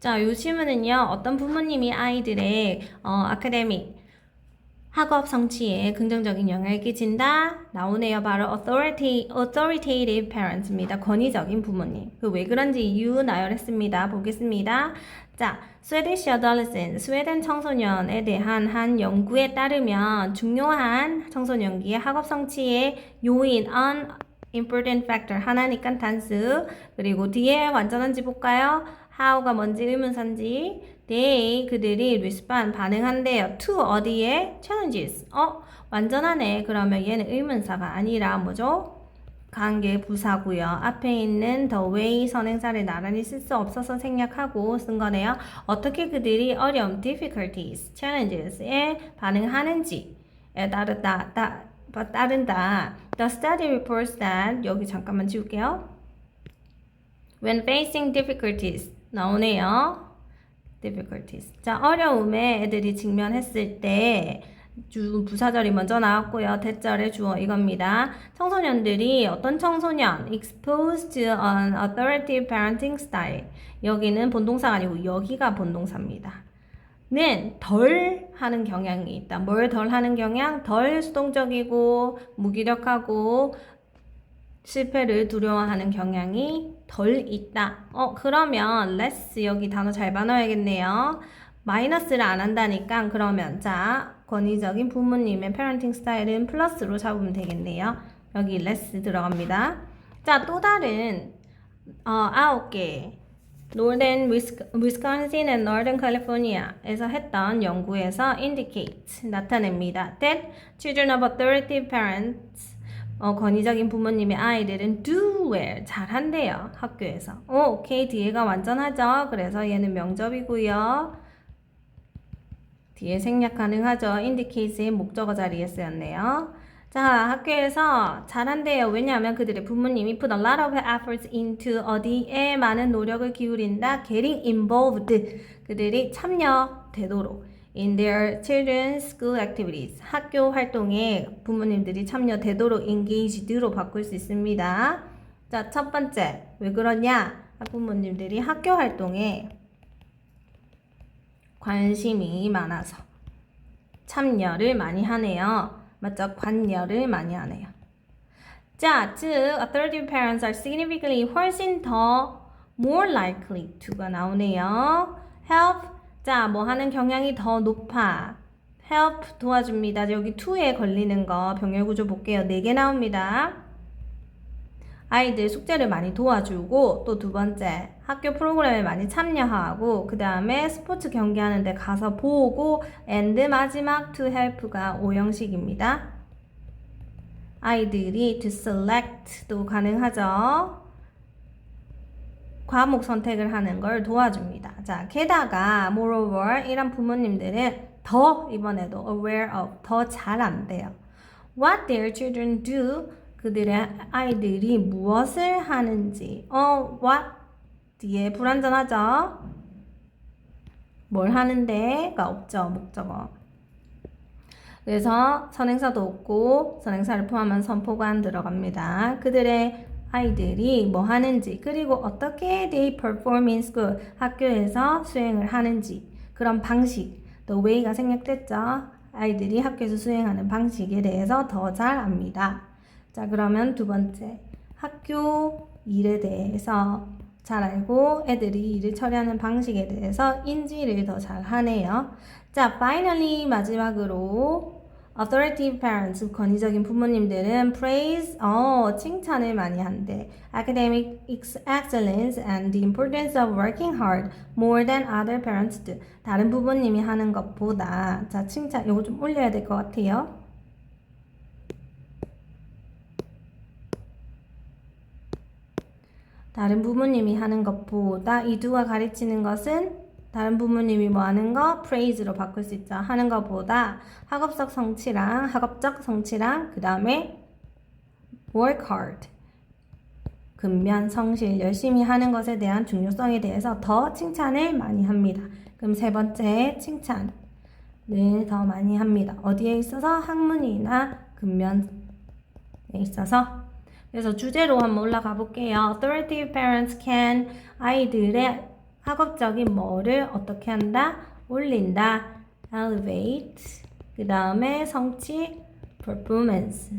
자, 요 질문은요. 어떤 부모님이 아이들의 어, 아카데믹 학업 성취에 긍정적인 영향을 끼친다. 나오네요. 바로 authority, authoritative parents입니다. 권위적인 부모님. 그 왜 그런지 이유 나열했습니다. 보겠습니다. 자, Swedish adolescent, 스웨덴 청소년에 대한 한 연구에 따르면 중요한 청소년기의 학업 성취의 요인, un important factor 하나니까 단수 그리고 뒤에 완전한지 볼까요? How가 뭔지 의문사인지 they 그들이 respond 반응한대요 to 어디에 challenges 어 완전하네 그러면 얘는 의문사가 아니라 뭐죠? 관계 부사고요. 앞에 있는 the way 선행사를 나란히 쓸 수 없어서 생략하고 쓴 거네요. 어떻게 그들이 어려움 difficulties, challenges에 반응하는지에 따르다 따, 따른다. The study reports that 여기 잠깐만 지울게요. When facing difficulties 나오네요. difficulties. 자, 어려움에 애들이 직면했을 때 주 부사절이 먼저 나왔고요. 대절의 주어 이겁니다. 청소년들이 어떤 청소년 exposed to an authoritative parenting style 여기는 본동사가 아니고 여기가 본동사입니다. 는덜 하는 경향이 있다. 뭘 덜 하는 경향? 덜 수동적이고 무기력하고 실패를 두려워하는 경향이 덜 있다. 어, 그러면 less 여기 단어 잘 봐놔야겠네요. 마이너스를 안 한다니까 그러면 자 권위적인 부모님의 패런팅 스타일은 플러스로 잡으면 되겠네요. 여기 less 들어갑니다. 자 또 다른 어, 아홉 개 Northern Wisconsin and Northern California에서 했던 연구에서 indicate 나타냅니다. That children of authoritative parents 어, 권위적인 부모님의 아이들은 do well 잘한대요 학교에서. 오, 오케이 뒤에가 완전하죠. 그래서 얘는 명접이고요. 뒤에 생략 가능하죠. indicate의 목적어 자리에 쓰였네요. 자, 학교에서 잘한대요. 왜냐하면 그들의 부모님이 put a lot of efforts into 어디에 많은 노력을 기울인다. getting involved. 그들이 참여되도록. In their children's school activities. 학교 활동에 부모님들이 참여되도록 engaged로 바꿀 수 있습니다. 자, 첫 번째. 왜 그러냐? 학부모님들이 학교 활동에 관심이 많아서 참여를 많이 하네요. 맞죠? 관여를 많이 하네요. 자, 즉 authoritative parents are significantly 훨씬 더 more likely to가 나오네요. help 자, 뭐 하는 경향이 더 높아. help 도와줍니다. 여기 to에 걸리는 거 병렬 구조 볼게요. 4개 나옵니다. 아이들 숙제를 많이 도와주고 또 두 번째 학교 프로그램에 많이 참여하고 그 다음에 스포츠 경기하는 데 가서 보고 and 마지막 to help가 오형식입니다. 아이들이 to select도 가능하죠. 과목 선택을 하는 걸 도와줍니다. 자, 게다가 moreover 이런 부모님들은 더 이번에도 aware of 더 잘 안 돼요. What their children do 그들의 아이들이 무엇을 하는지 어 what 뒤에 불완전하죠? 뭘 하는데가 없죠 목적어 그래서 선행사도 없고 선행사를 포함한 선포관 들어갑니다 그들의 아이들이 뭐 하는지 그리고 어떻게 they perform in school 학교에서 수행을 하는지 그런 방식 the way가 생략됐죠 아이들이 학교에서 수행하는 방식에 대해서 더 잘 압니다 자, 그러면 두 번째. 학교 일에 대해서 잘 알고 애들이 일을 처리하는 방식에 대해서 인지를 더 잘 하네요. 자, finally 마지막으로 authoritative parents 권위적인 부모님들은 praise 어 칭찬을 많이 한대. academic excellence and the importance of working hard more than other parents do. 다른 부모님이 하는 것보다 자 칭찬 이거 좀 올려야 될 것 같아요. 다른 부모님이 하는 것보다 이 두가 가르치는 것은 다른 부모님이 뭐 하는 거 praise로 바꿀 수 있죠. 하는 것보다 학업적 성취랑 학업적 성취랑 그 다음에 work hard 근면 성실 열심히 하는 것에 대한 중요성에 대해서 더 칭찬을 많이 합니다. 그럼 세 번째 칭찬을 더 많이 합니다. 어디에 있어서 학문이나 근면에 있어서 그래서 주제로 한번 올라가 볼게요. Authoritative parents can 아이들의 학업적인 뭐를 어떻게 한다? 올린다. elevate. 그 다음에 성취 performance.